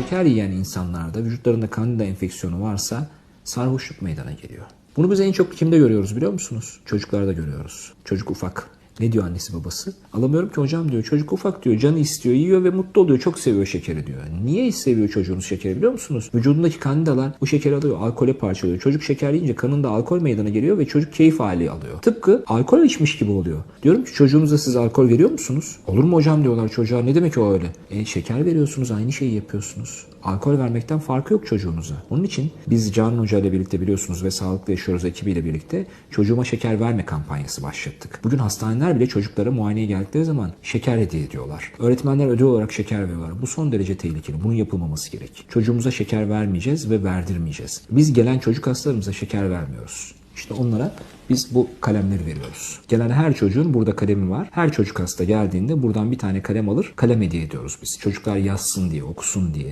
Şeker yiyen insanlarda vücutlarında kandida enfeksiyonu varsa sarhoşluk meydana geliyor. Bunu biz en çok kimde görüyoruz biliyor musunuz? Çocuklarda görüyoruz. Çocuk ufak. Ne diyor annesi babası? Alamıyorum ki hocam diyor. Çocuk ufak diyor. Canı istiyor, yiyor ve mutlu oluyor. Çok seviyor şekeri diyor. Niye seviyor çocuğunuz şekeri biliyor musunuz? Vücudundaki kandidalar bu şekeri alıyor, alkole parçalıyor. Çocuk şeker yiyince kanında alkol meydana geliyor ve çocuk keyif hali alıyor. Tıpkı alkol içmiş gibi oluyor. Diyorum ki çocuğunuza siz alkol veriyor musunuz? Olur mu hocam diyorlar çocuğa. Ne demek o öyle? E, şeker veriyorsunuz, aynı şeyi yapıyorsunuz. Alkol vermekten farkı yok çocuğunuza. Onun için biz Canan Hoca ile birlikte biliyorsunuz ve Sağlıklı Yaşıyoruz ekibiyle birlikte çocuğuma şeker verme kampanyası başlattık. Bugün hastaneler bile çocuklara muayeneye geldikleri zaman şeker hediye ediyorlar. Öğretmenler ödül olarak şeker veriyorlar. Bu son derece tehlikeli. Bunun yapılmaması gerek. Çocuğumuza şeker vermeyeceğiz ve verdirmeyeceğiz. Biz gelen çocuk hastalarımıza şeker vermiyoruz. İşte onlara biz bu kalemleri veriyoruz. Gelen her çocuğun burada kalemi var. Her çocuk hasta geldiğinde buradan bir tane kalem alır, kalem hediye ediyoruz biz. Çocuklar yazsın diye, okusun diye.